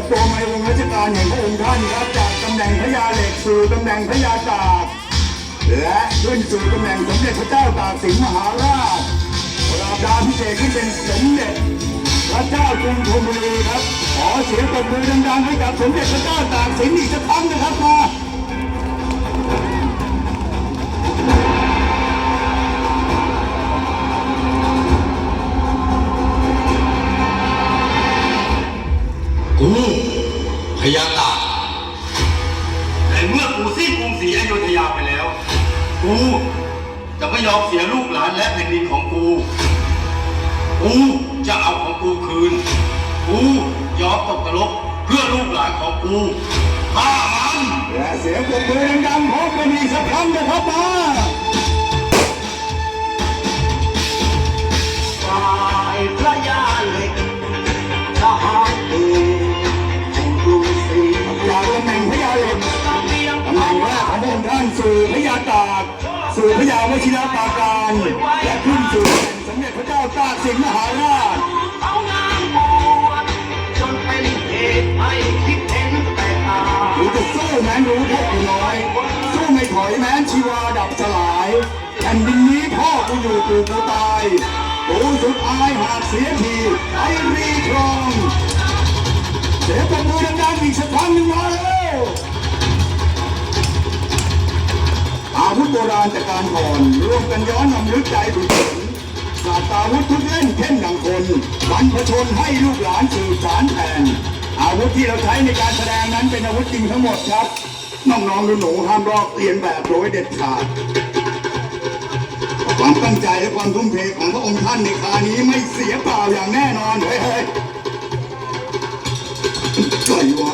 ับตัวมาองค์ท่านครับจากตำแหน่งพระยาเหล็กสู่ตำแหน่งพระยาตากและขึ้นสู่ตำแหน่งสมเด็จพระเจ้าตากสินมหาราชราบดาพิเศษขึ้นเป็นสมเด็จพระเจ้ากรุงธนบุรีครับขอเสียงปรบมือดังๆให้กับสมเด็จพระเจ้าตากสินอีกสักครั้งนะครับ กูจะไม่ยอมเสียลูกหลานและแผ่นดินของกู กูจะเอาของกูคืน กูยอมตกนรกเพื่อลูกหลานของกูฆ่ามันและเสียงปรบมือดังๆพร้อมกันอีกสักครั้งนะครับมาานสู่พญาตากสู่พญาวชิรปราการ และขึ้นสู่ตำแหน่งสมเด็จพระเจ้าตากสินมหาราชเอางามบวชจนเป็นเหตุให้คิดเห็นแต่ตาหรือจะสู้แม้นรู้แค่น้อย สู้ไม่ถอยแม้นชีวาดับสลายแผ่นดินนี้พ่อกูอยู่กูกูตายกูสุดอายหากเสียทีไอรีครองเสียงปรบมือดังๆอีกสักครั้งหนึ่งมาแล้ว ราณแต่การก่อนร่วมกันย้อนนำลึกใจบุญสนศาสตราวุธทุกเล่นเข้มดังคนบรรพชนให้ลูกหลานสืบสารแทนอาวุธที่เราใช้ในการแสดงนั้นเป็นอาวุธจริงทั้งหมดครับน้องๆหนูๆห้ามลอกเลียนแบบโดยเด็ดขาดความตั้งใจและความทุ่มเทของพระองค์ท่านในครานี้ไม่เสียเปล่าอย่างแน่นอนเฮ้ยเฮ้ยใครวะ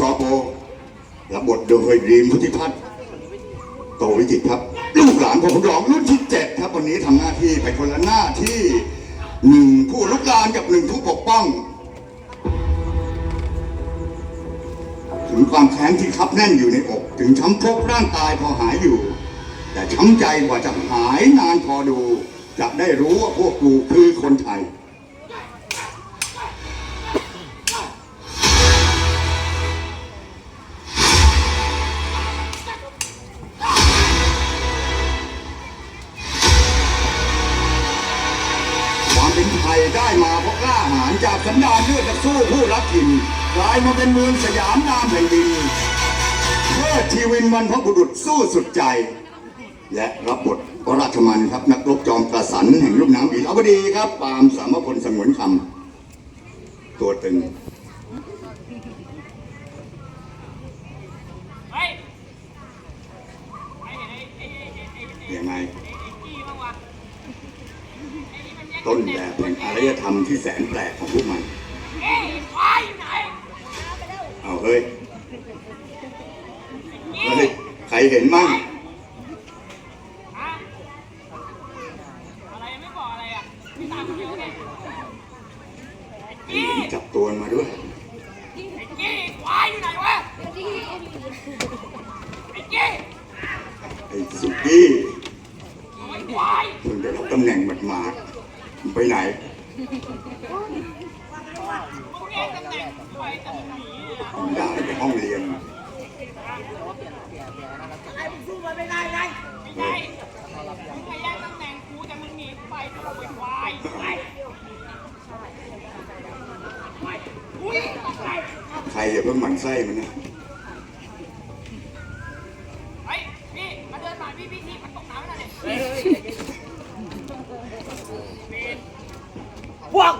ในกวนซอโปรับบทโดยดีมพุทธิพัฒน์โตวิจิตครับ ลูกหลานผมรองรุ่นที่เจ็ดครับวันนี้ทำหน้าที่ไปคนละหน้าที่หนึ่งผู้ลุกลานกับหนึ่งผู้ปกป้อง ถึงความแค้นที่คับแน่นอยู่ในอก ถึงช้ำพกร่างกายพอหายอยู่ แต่ช้ำใจกว่าจะหายนานพอดู จะได้รู้ว่าพวกกูคือคนไทย ยได้มาเพราะกล้าหาญจากสันดานเลือดนักสู้ผู้รักถิ่นกลายมาเป็นเมืองสยามนามแผ่นดินเพื่อชีวินวันพระบุรุษสู้สุดใจ และรับบทพระราชมันครับนักรบจอมกระสันแห่งลุ่มน้ำอีลาวดีครับปามสามพลสงวนคำตัวตึงเฮ้ยไอ้ไอ้ไอ้ไอ้ไอ้ไอ้ไอ้ยังไงวะไอ้นี่มันแยก ต้นแบบแห่งอารยธรรมที่แสนแปลกของพวกมัน เอ้ยควายอยู่ไหนเอาเฮ้ย เฮ้ย ใครเห็นมั่งฮะอะไรไม่บอกอะไรอะพี่ตามมาเยอะไงไอ้กี้เห็นจับตัวมาด้วยไอ้กี้ควายอยู่ไหนวะไอ้กี้ไอ้สุกี้ไอ้ควายเพิ่งได้รับตำแหน่งหมาดๆ ไปไหนมึงแย่งตำแหน่งควายตำหนีเนี่ยด่ไปห้องเรียนไม่ใช่มึงไปแย่งตำแหน่งกูแต่มึงหนีไปกูไอ้ควายไปไปอุ้ยตกใครอย่าเพิ่งหมั่นไส้มันนะ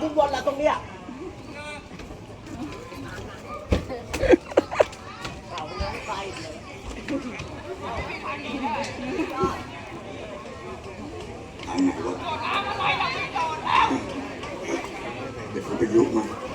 วุ่นวนละตรงเนี้ยเไปไหดี๋ยวผมไปยุบมัน